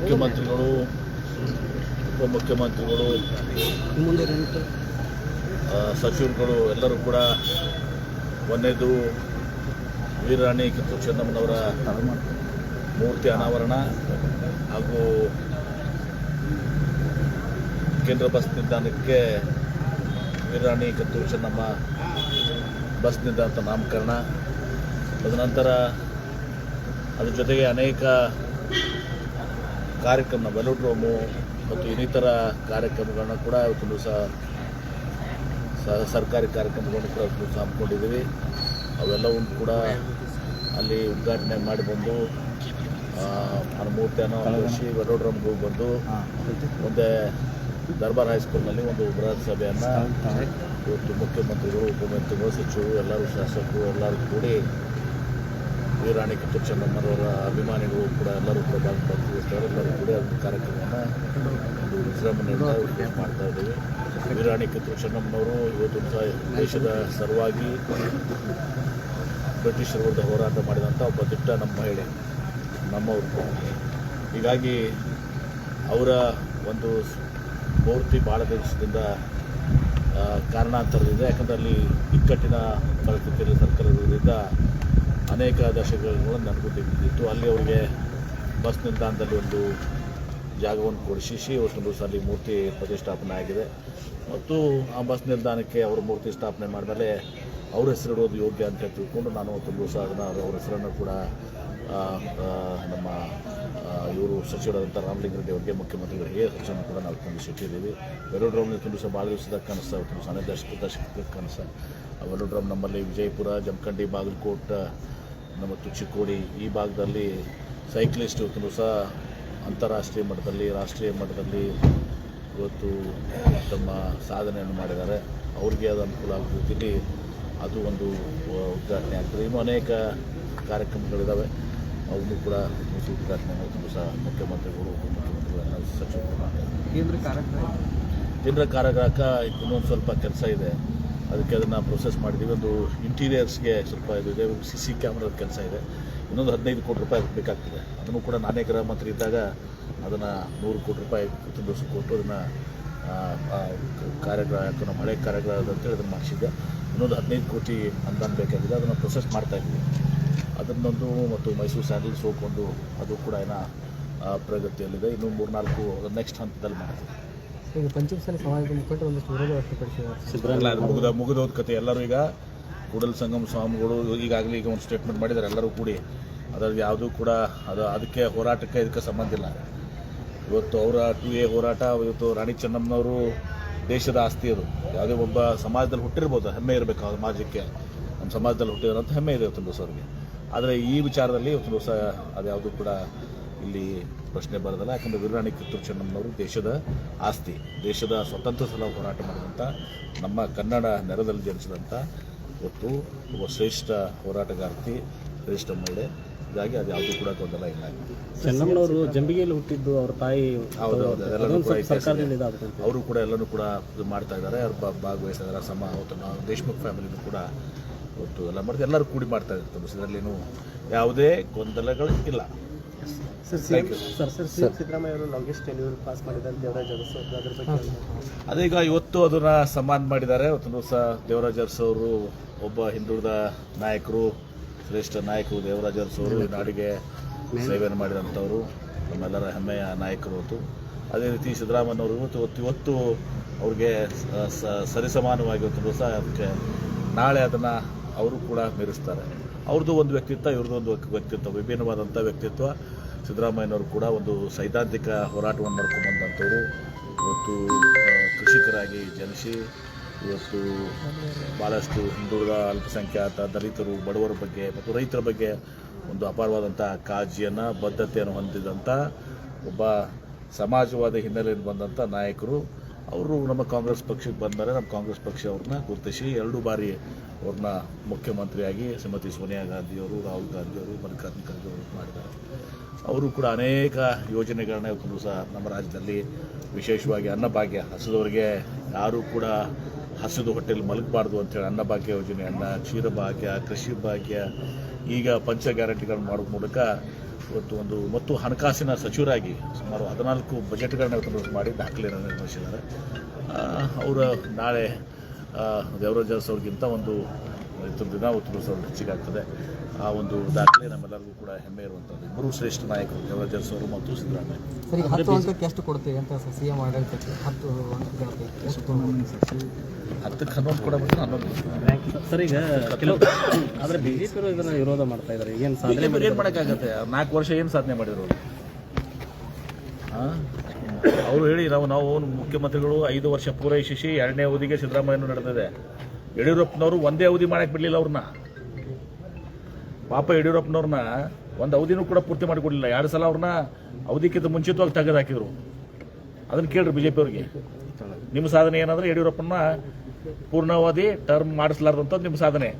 ಮುಖ್ಯಮಂತ್ರಿಗಳು ಉಪಮುಖ್ಯಮಂತ್ರಿಗಳು ಸಚಿವರುಗಳು ಎಲ್ಲರೂ ಕೂಡ ಒಂದೇದು ವೀರರಾಣಿ ಕಿತ್ತು ಚೆನ್ನಮ್ಮನವರ ಮೂರ್ತಿ ಅನಾವರಣ ಹಾಗೂ ಕೇಂದ್ರ ಬಸ್ ನಿಲ್ದಾಣಕ್ಕೆ ವೀರರಾಣಿ ಕಿತ್ತೂರು ಚೆನ್ನಮ್ಮ ಬಸ್ ನಿಲ್ದಾಣ ನಾಮಕರಣ. ತದನಂತರ ಅದ್ರ ಜೊತೆಗೆ ಅನೇಕ ಕಾರ್ಯಕ್ರಮ ವೆಲೋಡ್ರೋಮು ಮತ್ತು ಇನ್ನಿತರ ಕಾರ್ಯಕ್ರಮಗಳನ್ನ ಕೂಡ ಇವತ್ತು ದಿವಸ ಸರ್ಕಾರಿ ಕಾರ್ಯಕ್ರಮಗಳನ್ನು ಕೂಡ ಇವತ್ತು ಹಮ್ಮಿಕೊಂಡಿದ್ದೀವಿ. ಅವೆಲ್ಲವೂ ಕೂಡ ಅಲ್ಲಿ ಉದ್ಘಾಟನೆ ಮಾಡಿ ಬಂದು ಆ, ಮೂರ್ತಿ ಮೂರ್ತಿಯನ್ನು ಕೃಷಿ ವೆಲೋಡ್ರಮ್ಗೆ ಹೋಗಿ ಬಂದು ಮುಂದೆ ದರ್ಬಾರ್ ಹೈಸ್ಕೂಲ್ನಲ್ಲಿ ಒಂದು ಬೃಹತ್ ಸಭೆಯನ್ನು ಇವತ್ತು ಮುಖ್ಯಮಂತ್ರಿಗಳು ಉಪಮುಖ್ಯಮಂತ್ರಿಗಳು ಸಚಿವರು ಎಲ್ಲರೂ ಶಾಸಕರು ಎಲ್ಲರೂ ಕೂಡಿ ವೀರಾಣಿ ಕಿತ್ತೂರು ಚೆನ್ನಮ್ಮನವರ ಅಭಿಮಾನಿಗಳು ಕೂಡ ಎಲ್ಲರೂ ಕೂಡ ಭಾಗ ಭಾಗವಹಿಸ್ತಾರೆ. ಎಲ್ಲರೂ ಕೂಡ ಒಂದು ಕಾರ್ಯಕ್ರಮವನ್ನು ಒಂದು ವಿಜೃಂಭಣೆಯಿಂದ ಉದ್ಘಾಟನೆ ಮಾಡ್ತಾ ಇದ್ದೀವಿ. ವೀರಾಣಿ ಕಿತ್ತೂರು ಚೆನ್ನಮ್ಮನವರು ಇವತ್ತು ದೇಶದ ಸಲುವಾಗಿ ಬ್ರಿಟಿಷರ ವಿರುದ್ಧ ಹೋರಾಟ ಮಾಡಿದಂಥ ಒಬ್ಬ ದಿಟ್ಟ ನಮ್ಮ ಮಹಿಳೆ ನಮ್ಮವರು. ಹೀಗಾಗಿ ಅವರ ಒಂದು ಮೂರ್ತಿ ಭಾಳ ದಿವಸದಿಂದ ಆ, ಕಾರಣಾಂತರದಿಂದ ಯಾಕಂದರೆ ಅಲ್ಲಿ ಇಕ್ಕಟ್ಟಿನ ಪರಿಸ್ಥಿತಿಯಲ್ಲಿ ಸರ್ಕಾರದಿಂದ ಅನೇಕ ದಶಕಗಳು ನನಗೂ ತೆಗೆದಿತ್ತು ಅಲ್ಲಿ ಅವರಿಗೆ ಬಸ್ ನಿಲ್ದಾಣದಲ್ಲಿ ಒಂದು ಜಾಗವನ್ನು ಕೊಡಿಸಿ ಇವತ್ತು ದಿವಸ ಅಲ್ಲಿ ಮೂರ್ತಿ ಪ್ರತಿಷ್ಠಾಪನೆ ಆಗಿದೆ. ಮತ್ತು ಆ ಬಸ್ ನಿಲ್ದಾಣಕ್ಕೆ ಅವರು ಮೂರ್ತಿ ಸ್ಥಾಪನೆ ಮಾಡಿದ್ಮೇಲೆ ಅವ್ರ ಹೆಸರಿಡೋದು ಯೋಗ್ಯ ಅಂತ ತಿಳ್ಕೊಂಡು ನಾನು ಒಂದು ದಿವಸ ಅದನ್ನು ಅವ್ರ ಹೆಸರನ್ನು ಕೂಡ ನಮ್ಮ ಇವರು ಸಚಿವರಾದಂಥ ರಾಮಲಿಂಗ ಅವರಿಗೆ ಅವರಿಗೆ ಮುಖ್ಯಮಂತ್ರಿಗಳಿಗೆ ಹೆಸರನ್ನು ಕೂಡ ನಾವು ತಂದಿಸಿಟ್ಟಿದ್ದೀವಿ ವೆಲೋಡ್ರೋಮ್ ತುಂಬ ದಿವಸ ಭಾಳ ದಿವಸದ ಕನಸು ತುಂಬ ಸಣ್ಣ ದಶಕ ದಶಕದ ಕನಸು ವೆಲೋಡ್ರೋಮ್ ನಮ್ಮಲ್ಲಿ ವಿಜಯಪುರ, ಜಮಖಂಡಿ, ಬಾಗಲಕೋಟ, ನಮ್ಮ ಚಿಕ್ಕೋಡಿ ಈ ಭಾಗದಲ್ಲಿ ಸೈಕ್ಲಿಸ್ಟ್ ತುಂಬ ದಿವಸ ಅಂತಾರಾಷ್ಟ್ರೀಯ ಮಟ್ಟದಲ್ಲಿ, ರಾಷ್ಟ್ರೀಯ ಮಟ್ಟದಲ್ಲಿ ಇವತ್ತು ತಮ್ಮ ಸಾಧನೆಯನ್ನು ಮಾಡಿದ್ದಾರೆ. ಅವ್ರಿಗೆ ಅದು ಅನುಕೂಲ ಆಗೋ ರೀತಿಯಲ್ಲಿ ಅದು ಒಂದು ಉದ್ಘಾಟನೆ ಆಗ್ತದೆ. ಇನ್ನೂ ಅನೇಕ ಕಾರ್ಯಕ್ರಮಗಳಿದ್ದಾವೆ ಅವನ್ನು ಕೂಡ ಉದ್ಘಾಟನೆ ಮಾಡೋದು ಸಹ ಮುಖ್ಯಮಂತ್ರಿಗಳು ಉಪಮುಖ್ಯಮಂತ್ರಿಗಳು ಎಲ್ಲ ಸಚಿವರು ಕೇಂದ್ರ ಕಾರ್ಯಕ್ರಮ? ಕೇಂದ್ರ ಇನ್ನೊಂದು ಸ್ವಲ್ಪ ಕೆಲಸ ಇದೆ. ಅದಕ್ಕೆ ಅದನ್ನು ಪ್ರೊಸೆಸ್ ಮಾಡಿದ್ದೀವಿ ಒಂದು ಇಂಟೀರಿಯರ್ಸ್ಗೆ ಸ್ವಲ್ಪ ಇದು ಇದೆ. ಸಿ ಸಿ ಕ್ಯಾಮ್ರಾದ ಕೆಲಸ ಇದೆ. ಇನ್ನೊಂದು ಹದಿನೈದು ಕೋಟಿ ರೂಪಾಯಿ ಬೇಕಾಗ್ತದೆ. ಅದನ್ನು ಕೂಡ ನಾನೇ ಗೃಹ ಮಂತ್ರಿ ಇದ್ದಾಗ ಅದನ್ನು ನೂರು ಕೋಟಿ ರೂಪಾಯಿ ಕೊಟ್ಟು ಅದನ್ನು ಕಾರ್ಯಗ್ರಹ ಯಾಕಂದ್ರೆ ಮಳೆ ಹಳೆ ಅಂತ ಅಂತೇಳಿ ಅದನ್ನು ಮಾಡಿಸಿದ್ದೆ. ಇನ್ನೊಂದು ಹದಿನೈದು ಕೋಟಿ ಅನುದಾನ ಬೇಕಾಗಿದೆ ಅದನ್ನು ಪ್ರೊಸೆಸ್ ಮಾಡ್ತಾ ಇದ್ದೀವಿ ಅದನ್ನೊಂದು ಮತ್ತು ಮೈಸೂರು ಸ್ಯಾಂಡಲ್ ಸೋಪ್ ಒಂದು ಅದು ಕೂಡ ಏನ ಆ, ಪ್ರಗತಿಯಲ್ಲಿದೆ. ಇನ್ನು ಮೂರ್ನಾಲ್ಕು ನೆಕ್ಸ್ಟ್ ಹಂತದಲ್ಲಿ ಮಾಡ್ತೀವಿ. ಈಗ ಪಂಚಮಸಾಲಿ ಸಮಾಜದ ಮುಖಂಡರು ಒಂದಷ್ಟು ವಿರೋಧ ವ್ಯಕ್ತಪಡಿಸಿದ್ದಾರೆ. ಮುಗಿದ ಮುಗಿದೋದ ಕತೆ. ಎಲ್ಲರೂ ಈಗ ಕೂಡಲ ಸಂಗಮ ಸ್ವಾಮಿಗಳು ಈಗಾಗಲೇ ಈಗ ಒಂದು ಸ್ಟೇಟ್ಮೆಂಟ್ ಮಾಡಿದ್ದಾರೆ. ಎಲ್ಲರೂ ಕೂಡಿ ಅದರಲ್ಲಿ ಯಾವುದೂ ಕೂಡ ಅದು ಅದಕ್ಕೆ ಹೋರಾಟಕ್ಕೆ ಇದಕ್ಕೆ ಸಂಬಂಧ ಇಲ್ಲ. ಇವತ್ತು ಅವರ ಟು ಎ ಹೋರಾಟ, ಇವತ್ತು ರಾಣಿ ಚೆನ್ನಮ್ಮನವರು ದೇಶದ ಆಸ್ತಿ ಅದು. ಯಾವುದೇ ಒಬ್ಬ ಸಮಾಜದಲ್ಲಿ ಹುಟ್ಟಿರ್ಬೋದು, ಹೆಮ್ಮೆ ಇರಬೇಕು ಆ ಸಮಾಜಕ್ಕೆ. ನಮ್ಮ ಸಮಾಜದಲ್ಲಿ ಹುಟ್ಟಿರೋಂಥ ಹೆಮ್ಮೆ ಇದೆ ಇವತ್ತು ದಿವಸ ಅವ್ರಿಗೆ ಆದರೆ ಈ ವಿಚಾರದಲ್ಲಿ ಇವತ್ತು ದಿವಸ ಅದ್ಯಾವುದು ಕೂಡ ಇಲ್ಲಿ ಪ್ರಶ್ನೆ ಬರೋದಲ್ಲ. ಯಾಕಂದರೆ ವೀರರಾಣಿ ಕಿತ್ತೂರು ಚೆನ್ನಮ್ಮನವರು ದೇಶದ ಆಸ್ತಿ, ದೇಶದ ಸ್ವತಂತ್ರ ಸಲ ಹೋರಾಟ ಮಾಡಿದಂಥ ನಮ್ಮ ಕನ್ನಡ ನೆರದಲ್ಲಿ ಜನಿಸಿದಂಥ ಇವತ್ತು ಒಬ್ಬ ಶ್ರೇಷ್ಠ ಹೋರಾಟಗಾರ್ತಿ, ಶ್ರೇಷ್ಠ ಮಹಿಳೆ. ಹೀಗಾಗಿ ಅದು ಯಾವುದೂ ಕೂಡ ಗೊಂದಲ ಇಲ್ಲ. ಚೆನ್ನಮ್ಮನವರು ಜಂಬಿಗೆಯಲ್ಲಿ ಹುಟ್ಟಿದ್ದು ಅವ್ರ ತಾಯಿ ಹೌದು ಹೌದು. ಅದೆಲ್ಲನೂ ಕೂಡ. ಇದಾಗುತ್ತೆ ಅವರು ಕೂಡ ಎಲ್ಲನೂ ಕೂಡ ಇದು ಮಾಡ್ತಾ ಇದ್ದಾರೆ. ಅವ್ರು ಭಾಗವಹಿಸಿದಾರೆ ಭಾಗವಹಿಸ್ತಾ ಇದ್ದಾರೆ ಸಮ ಅವತ್ತು ನಾವು ದೇಶಮುಖ್ ಫ್ಯಾಮಿಲಿನೂ ಕೂಡ ಇವತ್ತು ಎಲ್ಲ ಮಾಡ್ತಾರೆ ಎಲ್ಲರೂ ಕೂಡಿ ಮಾಡ್ತಾ ಇರ್ತಾರೆ ಇದರಲ್ಲೇನು ಯಾವುದೇ ಗೊಂದಲಗಳು ಇಲ್ಲ. ಸರ್ ಸರ್ ಸರ್ ಸಿ ಸಿದ್ದರಾಮಯ್ಯ ಅವರು ಲಾಂಗೆಸ್ಟ್ ಟೆನ್ಯೂರ್ ಪಾಸ್ ಮಾಡಿದ್ದಾರೆ ದೇವರಾಜ್ ಅರಸು ಅದ್ರ ಬಗ್ಗೆ ಅದೀಗ ಇವತ್ತು ಅದನ್ನ ಸನ್ಮಾನ ಮಾಡಿದ್ದಾರೆ. ಇವತ್ತು ಸಹ ದೇವರಾಜ ಅರಸು ಅವರು ಒಬ್ಬ ಹಿಂದುಳಿದ ನಾಯಕರು ಶ್ರೇಷ್ಠ ನಾಯಕರು ದೇವರಾಜ ಅರಸು ಅವರು ಈ ನಾಡಿಗೆ ಸೇವೆಯನ್ನು ಮಾಡಿದಂಥವರು ನಮ್ಮೆಲ್ಲರ ಹೆಮ್ಮೆಯ ನಾಯಕರು ಹೊತ್ತು. ಅದೇ ರೀತಿ ಸಿದ್ದರಾಮಯ್ಯನವರು ಇವತ್ತು ಇವತ್ತು ಅವ್ರಿಗೆ ಸರಿಸಮಾನವಾಗಿ ದಿವಸ. ಅದಕ್ಕೆ ನಾಳೆ ಅದನ್ನು ಅವರು ಕೂಡ ಮೀರಿಸ್ತಾರೆ. ಅವ್ರದ್ದು ಒಂದು ವ್ಯಕ್ತಿತ್ವ ಇವ್ರದ್ದು ಒಂದು ವ್ಯಕ್ತಿತ್ವ ವಿಭಿನ್ನವಾದಂಥ ವ್ಯಕ್ತಿತ್ವ. ಸಿದ್ದರಾಮಯ್ಯನವರು ಕೂಡ ಒಂದು ಸೈದ್ಧಾಂತಿಕ ಹೋರಾಟವನ್ನು ಮಾಡ್ಕೊಂಡು ಬಂದಂಥವ್ರು. ಇವತ್ತು ಕೃಷಿಕರಾಗಿ ಜನಿಸಿ ಇವತ್ತು ಭಾಳಷ್ಟು ಹಿಂದುಳಿದ ಅಲ್ಪಸಂಖ್ಯಾತ ದಲಿತರು, ಬಡವರ ಬಗ್ಗೆ ಮತ್ತು ರೈತರ ಬಗ್ಗೆ ಒಂದು ಅಪಾರವಾದಂಥ ಕಾಳಜಿಯನ್ನು, ಬದ್ಧತೆಯನ್ನು ಹೊಂದಿದಂಥ ಒಬ್ಬ ಸಮಾಜವಾದ ಹಿನ್ನೆಲೆಯಲ್ಲಿ ಬಂದಂಥ ನಾಯಕರು. ಅವರು ನಮ್ಮ ಕಾಂಗ್ರೆಸ್ ಪಕ್ಷಕ್ಕೆ ಬಂದರೆ ನಮ್ಮ ಕಾಂಗ್ರೆಸ್ ಪಕ್ಷ ಅವ್ರನ್ನ ಗುರುತಿಸಿ ಎರಡು ಬಾರಿ ಅವ್ರನ್ನ ಮುಖ್ಯಮಂತ್ರಿಯಾಗಿ ಶ್ರೀಮತಿ ಸೋನಿಯಾ ಗಾಂಧಿಯವರು, ರಾಹುಲ್ ಗಾಂಧಿಯವರು, ಮಲ್ಲಿಕಾರ್ಜುನ ಖರ್ಗೆ ಅವರು ಮಾಡಿದ್ದಾರೆ. ಅವರು ಕೂಡ ಅನೇಕ ಯೋಜನೆಗಳನ್ನ ಇವತ್ತು ಸಹ ನಮ್ಮ ರಾಜ್ಯದಲ್ಲಿ ವಿಶೇಷವಾಗಿ ಅನ್ನಭಾಗ್ಯ ಹಸಿದವರಿಗೆ ಯಾರೂ ಕೂಡ ಹಸಿದು ಹೊಟ್ಟೆಯಲ್ಲಿ ಮಲಗಬಾರ್ದು ಅಂತೇಳಿ ಅನ್ನಭಾಗ್ಯ ಯೋಜನೆ ಅನ್ನ, ಕ್ಷೀರಭಾಗ್ಯ, ಕೃಷಿ ಭಾಗ್ಯ, ಈಗ ಪಂಚ ಗ್ಯಾರಂಟಿಗಳನ್ನು ಮಾಡೋ ಮೂಲಕ ಇವತ್ತು ಒಂದು ಮತ್ತು ಹಣಕಾಸಿನ ಸಚಿವರಾಗಿ ಸುಮಾರು ಹದಿನಾಲ್ಕು ಬಜೆಟ್ಗಳನ್ನ ಇವತ್ತು ಮಾಡಿ ದಾಖಲೆಯನ್ನು ನಿರ್ಮಿಸಿದ್ದಾರೆ. ಅವರ ನಾಳೆ ದೇವರಾಜ್ ಅವ್ರಿಗಿಂತ ಒಂದು ಇದ್ರ ದಿನ ಉತ್ತಮ ಹೆಚ್ಚಿಗಾಗ್ತದೆ. ಆಗ್ತದೆ ಆ ಒಂದು ದಾಖಲೆ ನಮ್ಮೆಲ್ಲರಿಗೂ ಕೂಡ ಹೆಮ್ಮೆ ಇರುವಂಥದ್ದು. ಇಬ್ಬರು ಶ್ರೇಷ್ಠ ನಾಯಕರು ದೇವರಾಜ್ ಅವರು ಮತ್ತು ಸಿದ್ದರಾಮಯ್ಯ. ಸರಿ ಹತ್ತು ಅಂಕಕ್ಕೆ ಎಷ್ಟು ಕೊಡ್ತೀವಿ ಅಂತ ಸರ್ ಸಿ ಎಂ ಆಡಳಿತಕ್ಕೆ? ಹತ್ತು ಹತ್ತಕ್ಕೆ ಹನ್ನೊಂದು ಕೊಡಬೇಕು ಹನ್ನೊಂದು. ಸರ್ ಈಗ ಕೆಲವು ಆದರೆ ಬಿ ಜೆ ಪಿಯವರು ಇದನ್ನು ವಿರೋಧ ಮಾಡ್ತಾ ಇದ್ದಾರೆ ಏನು ಸಾಧನೆ ಏನು ಮಾಡೋಕ್ಕಾಗತ್ತೆ? ನಾಲ್ಕು ವರ್ಷ ಏನು ಸಾಧನೆ ಮಾಡಿದ್ರು ಅವರು? ಅವರು ಹೇಳಿ ನಾವು ನಾವು ಮುಖ್ಯಮಂತ್ರಿಗಳು ಐದು ವರ್ಷ ಪೂರೈಸಿಸಿ ಎರಡನೇ ಅವಧಿಗೆ ಸಿದ್ದರಾಮಯ್ಯನೂ ನಡೆದಿದೆ. ಯಡಿಯೂರಪ್ಪನವರು ಒಂದೇ ಅವಧಿ ಮಾಡಕ್ಕೆ ಬಿಡಲಿಲ್ಲ ಅವ್ರನ್ನ. ಪಾಪ ಯಡಿಯೂರಪ್ಪನವ್ರನ್ನ ಒಂದು ಅವಧಿನೂ ಕೂಡ ಪೂರ್ತಿ ಮಾಡಿಕೊಡಲಿಲ್ಲ. ಎರಡು ಸಲ ಅವ್ರನ್ನ ಅವಧಿಕ್ಕಿಂತ ಮುಂಚಿತವಾಗಿ ತೆಗೆದು ಹಾಕಿದ್ರು. ಅದನ್ನು ಕೇಳ್ರಿ ಬಿ ಜೆ ಪಿಯವ್ರಿಗೆ ನಿಮ್ಮ ಸಾಧನೆ ಏನಂದ್ರೆ ಯಡಿಯೂರಪ್ಪನ ಪೂರ್ಣಾವಧಿ ಟರ್ಮ್ ಮಾಡಿಸ್ಲಾರ್ದಂಥದ್ದು ನಿಮ್ಮ ಸಾಧನೆ.